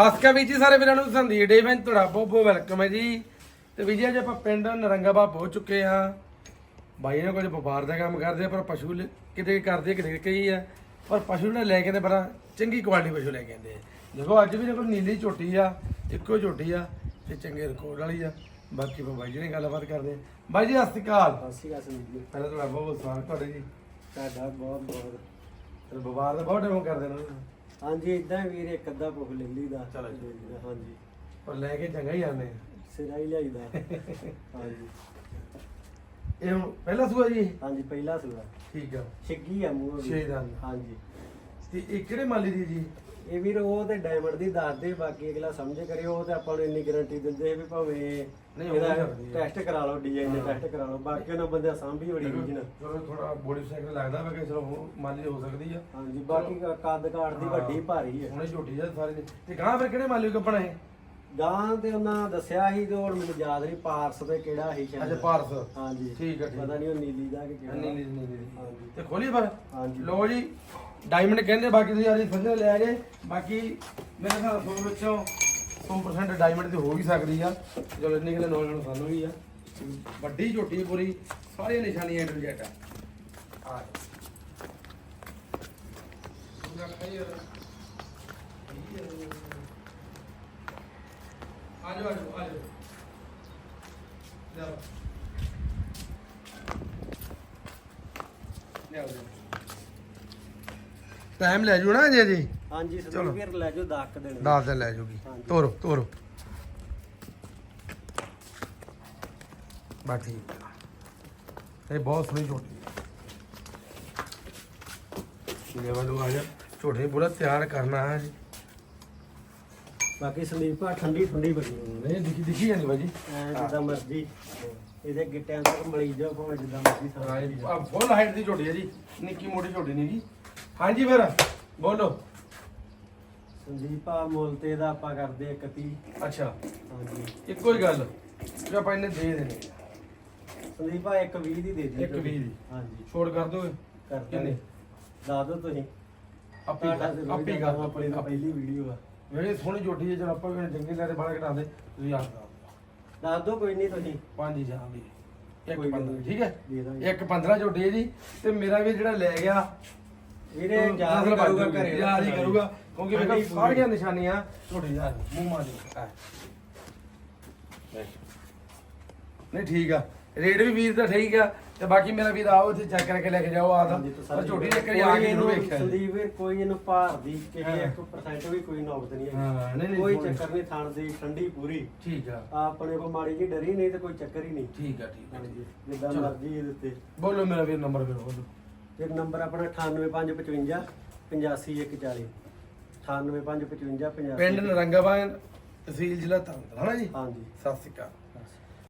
ਸਤਿ ਸ਼੍ਰੀ ਅਕਾਲ ਵੀਰ ਜੀ ਸਾਰੇ ਵੀਰਾਂ ਨੂੰ ਸੰਦੀਪ ਡੇ ਮੈਂ ਤੁਹਾਡਾ ਬਹੁਤ ਬਹੁਤ ਵੈਲਕਮ ਹੈ ਜੀ। ਤੇ ਵੀਰ ਜੀ ਅੱਜ ਆਪਾਂ ਪਿੰਡ ਨਰੰਗਾਬਾ ਪਹੁੰਚ ਚੁੱਕੇ ਆ ਬਾਈ ਨੇ ਕੁਝ ਵਪਾਰ ਦਾ ਕੰਮ ਕਰਦੇ ਆ ਪਰ ਪਸ਼ੂ ਕਿਤੇ ਕਰਦੇ ਕਿਤੇ ਕਈ ਆ। ਪਰ ਪਸ਼ੂ ਨੇ ਲੈ ਕੇ ਤੇ ਬੜਾ ਚੰਗੀ ਕੁਆਲਿਟੀ ਪਸ਼ੂ ਲੈ ਕੇ ਆਉਂਦੇ ਆ। ਦੇਖੋ ਅੱਜ ਵੀ ਨੇ ਕੋਲ ਨੀਲੀ ਝੋਟੀ ਆ ਇੱਕੋ ਝੋਟੀ ਆ ਤੇ ਚੰਗੇ ਰਿਕਾਰਡ ਵਾਲੀ ਆ। ਬਾਕੀ ਆਪਾਂ ਬਾਈ ਜੀ ਨੇ ਗੱਲਬਾਤ ਕਰਦੇ ਆ। ਬਾਈ ਜੀ ਸਤਿ ਸ਼੍ਰੀ ਅਕਾਲ। ਅਸੀਂ ਕਾ ਸੰਦੀਪ ਜੀ। ਪਹਿਲਾਂ ਤੁਹਾਡਾ ਬਹੁਤ ਬਹੁਤ ਸਵਾਗਤ ਤੁਹਾਡੇ ਜੀ। ਤੁਹਾਡਾ ਬਹੁਤ ਬਹੁਤ। ਵਪਾਰ ਦਾ ਬਹੁਤ ਟਾਈਮ ਕਰਦੇ ਨੇ। ਹਾਂਜੀ ਇਦਾਂ ਵੀਰ ਇੱਕ ਅੱਧਾ ਪੁੱਖ ਲੈ ਲਈਦਾ। ਚਲੋ ਜੀ। ਲੈ ਲਈਦਾ, ਹਾਂਜੀ। ਪਰ ਲੈ ਕੇ ਚੰਗਾ ਹੀ ਆਉਂਦੇ ਆ। ਸਿਰਾ ਹੀ ਲਿਆਈਦਾ। ਹਾਂਜੀ। ਇਹ ਹੁਣ ਪਹਿਲਾ ਸੂਆ ਜੀ? ਹਾਂਜੀ ਪਹਿਲਾ ਸੂਆ। ਠੀਕ ਆ। ਛਿੱਗੀ ਆ ਮੂੰਹ ਛੇ ਦੰਦ। ਹਾਂਜੀ। ਤੇ ਇਹ ਕਿਹੜੇ ਮਾਲੀ ਦੀ ਜੀ? ਇਹ ਵੀਰ ਉਹ ਤੇ ਡਾਇਮੰਡ ਦੀ ਦੱਸਦੇ ਬਾਕੀ ਅਗਲਾ ਸਮਝ ਕਰਿਓ ਉਹ ਤੇ ਆਪਾਂ ਨੂੰ ਇੰਨੀ ਗਾਰੰਟੀ ਦਿੰਦੇ ਵੀ ਭਾਵੇਂ ਨਹੀਂ, ਉਹ ਇਹਦਾ ਕਰਦੀ ਆ। ਟੈਸਟ ਕਰਾ ਲਓ ਡੀਐਨਏ ਹਾਂ। ਟੈਸਟ ਕਰਾ ਲਓ ਬਾਕੀ ਉਹਨਾਂ ਬੰਦਿਆਂ ਸਾਂਭੀ ਬੜੀ ਰੀਜਨ ਚਲੋ ਥੋੜਾ ਬੋਡੀ ਸਾਈਕਲ ਲੱਗਦਾ ਵਾ ਕਿ ਚਲੋ ਉਹ ਮਾਲੀ ਹੋ ਸਕਦੀ ਆ। ਹਾਂਜੀ ਬਾਕੀ ਕੱਦ ਕਾਠ ਦੀ ਵੱਡੀ ਭਾਰੀ ਹੈ ਹੁਣੇ ਝੋਟੀ ਆ ਸਾਰੇ ਦੀ। ਤੇ ਗਾਂ ਫਿਰ ਕਿਹੜੇ ਮਾਲੀ ਕੱਪਣਾ ਹੈ ਗਾਂ ਤੇ ਉਹਨਾਂ ਦੱਸਿਆ ਸੀ ਤੇ ਹੁਣ ਮੈਨੂੰ ਯਾਦ ਨਹੀਂ ਪਾਰਸ ਤੇ ਕਿਹੜਾ ਸੀ ਅੱਛਾ ਸ਼ਾਇਦ ਪਾਰਸ। ਹਾਂਜੀ। ਠੀਕ ਠੀਕ। ਪਤਾ ਨਹੀਂ ਉਹ ਨੀਲੀ ਦਾ ਕਿ ਕਿਹੜਾ। ਨਹੀਂ ਨਹੀਂ। ਹਾਂਜੀ। ਤੇ ਖੋਲੀ ਫਿਰ? ਹਾਂਜੀ। ਲੋ ਜੀ। ਡਾਇਮੰਡ ਕਹਿੰਦੇ, ਬਾਕੀ ਤੁਸੀਂ ਆਦੀ ਸਮਝ ਲੈ ਜੇ। ਬਾਕੀ ਮੇਰੇ ਹਿਸਾਬ ਤੋਂ ਵਿੱਚੋਂ 100% ਡਾਇਮੰਡ ਤੇ ਹੋ ਵੀ ਸਕਦੀ ਆ। ਚਲੋ ਇੰਨੀ ਕਿਤੇ ਨੌਲੇਜ ਸਾਨੂੰ ਵੀ ਆ। ਵੱਡੀ ਝੋਟੀ ਪੂਰੀ। ਸਾਰੀਆਂ ਨਿਸ਼ਾਨੀਆਂ ਏਡ ਜੈਟ ਆ। ਆ ਆਜੋ ਆਜੋ ਆਜੋ। ਲਿਆਓ। ਲਿਆਓ ਟਾਈਮ ਲੈ ਜੂ ਨਾ ਜੀ ਜੀ? ਹਾਂਜੀ ਚਲੋ। ਵੀਰ ਲੈ ਜਾਓ 10 ਕੁ ਦਿਨ। ਦਸ ਦਿਨ ਲੈ ਜੂਗੀ। ਹਾਂਜੀ। ਤੋਰੋ ਤੋਰੋ। ਬਾ ਠੀਕ ਆ। ਇਹ ਬਹੁਤ ਸੋਹਣੀ ਝੋਟੀ ਲੈ ਵਾਲੋ ਆ ਜਾ। ਝੋਟੀ ਪੂਰਾ ਤਿਆਰ ਕਰਨਾ ਹੈ ਜੀ। ਬਾਕੀ ਸੰਦੀਪ ਆ ਠੰਡੀ ਠੰਡੀ ਬਣੀ ਨਹੀਂ ਦਿਖੀ ਦਿਖੀ ਜਾਂਦੀ ਬਾਜੀ। ਐ ਜਿੱਦਾਂ ਮਰਜ਼ੀ। ਇਹਦੇ ਗਿੱਟਿਆਂ ਤੱਕ ਮਲੀ ਜਾਓ ਭਾਵੇਂ ਜਿੱਦਾਂ ਮਰਜ਼ੀ ਸਾਂਭੀ ਆ ਫੁੱਲ ਹਾਈਟ ਦੀ ਝੋਟੀ ਹੈ ਜੀ। ਨਿੱਕੀ ਮੋਟੀ ਝੋਟੀ ਨਹੀਂ ਜੀ। ਹਾਂਜੀ ਫਿਰ ਬੋਲੋ। ਸੰਦੀਪ ਮੁੱਲ ਤੇ ਦਾ ਆਪਾਂ ਕਰਦੇ 31 ਅੱਛਾ। ਹਾਂਜੀ। ਇੱਕੋ ਹੀ ਗੱਲ ਜੋ ਆਪਾਂ ਇਹਨੇ ਦੇ ਦੇਣੇ। ਸੰਦੀਪ ਆ 120 ਦੀ ਦੇ ਦਿਓ ਇੱਕ ਵੀਹ ਦੀ। ਹਾਂਜੀ। ਛੋੜ ਕਰ ਦੋਗੇ? ਕਰ ਕਿੰਨੇ? ਦੱਸ ਦਿਓ ਤੁਸੀਂ। ਆਪੀ ਆਪੀ ਕਰ ਆਪਣੀ ਪਹਿਲੀ ਵੀਡੀਓ ਆ। ਵੇਲੇ ਸੋਹਣੀ ਝੋਟੀ ਹੈ ਜਦ ਆਪਾਂ ਵੀ ਚੰਗੀ ਲੈ ਤੇ ਬਾਹਰ ਕਢਾਉਂਦੇ ਤੁਸੀਂ ਆਪ ਦਾ ਦੱਸ ਦਿਓ ਕੋਈ ਨਹੀਂ ਤੁਸੀਂ। ਪੰਜ ਹੀ ਜਾਣ ਦੀ ਇੱਕ ਕੋਈ ਗੱਲ 15 ਨਹੀਂ। ਠੀਕ ਹੈ? ਦੇ ਇੱਕ 15 ਝੋਟੀ ਹੈ ਜੀ। ਤੇ ਮੇਰਾ ਵੀ ਜਿਹੜਾ ਲੈ ਗਿਆ ਤੂੰ ਯਾਦ ਕਰੂਗਾ ਘਰੇ। ਹੀ ਕਰੂਗਾ ਕਿਉਂਕਿ ਠੰਡੀ ਵੇਖੋ ਪੂਰੀ। ਸਾਰੀਆਂ ਨਿਸ਼ਾਨੀਆਂ ਝੋਟੀ ਦਾ ਮੂੰਹ ਮਾਰ ਦੇ ਨਹੀਂ ਠੀਕ ਆ ਰੇਟ ਵੀ ਵੀਰ ਦਾ ਠੀਕ ਆ ਤੇ ਬਾਕੀ ਮੇਰਾ ਵੀਰ ਆਓ ਇੱਥੇ ਚੈੱਕ ਕਰਕੇ ਲੈ ਕੇ ਜਾਓ ਆਦਾ ਹਾਂਜੀ, ਤਾਂ ਪਰ ਸਾਰੀ ਝੋਟੀ ਇੱਕ ਵਾਰੀ ਆ ਕੋਈ ਕੇ ਜ਼ਰੂਰ ਇਹਨੂੰ ਵੇਖਿਆ ਜੀ। ਸੰਦੀਪ ਵੀਰ ਕੋਈ ਇਹਨੂੰ ਭਾਰ ਦੀ ਕਿਸੇ ਹਾਂ। 1% ਵੀ ਕੋਈ ਨੌਬਤ ਨਹੀਂ ਹਾਂ, ਹੈ ਨਹੀਂ, ਨਹੀਂ, ਕੋਈ ਕੋਈ- ਚੱਕਰ ਨਹੀਂ ਥਣ ਦੀ ਠੰਡੀ ਪੂਰੀ। ਠੀਕ ਆ। ਆਪਣੇ ਕੋ ਮਾੜੀ ਜੀ ਡਰੀ ਨਹੀਂ ਤੇ ਕੋਈ ਚੱਕਰ ਹੀ ਨਹੀਂ। ਠੀਕ ਆ ਠੀਕ ਆ ਹਾਂਜੀ ਜਿੱਦਾਂ ਚਲੋ। ਮਰਜ਼ੀ ਇਹਦੇ ਉੱਤੇ। ਬੋਲੋ ਮੇਰਾ ਵੀਰ ਨੰਬਰ ਫਿਰ ਬੋਲੋ। ਤੇ ਨੰਬਰ ਆਪਣਾ 98555 85140 98555 ਪਿੰਡ ਨਰੰਗਾਬਾਦ ਤਹਿਸੀਲ ਜ਼ਿਲ੍ਹਾ ਤਰਨਤਾਰਨ ਹੈ ਜੀ? ਹਾਂਜੀ। ਸਤਿ ਸ਼੍ਰੀ ਅਕਾਲ।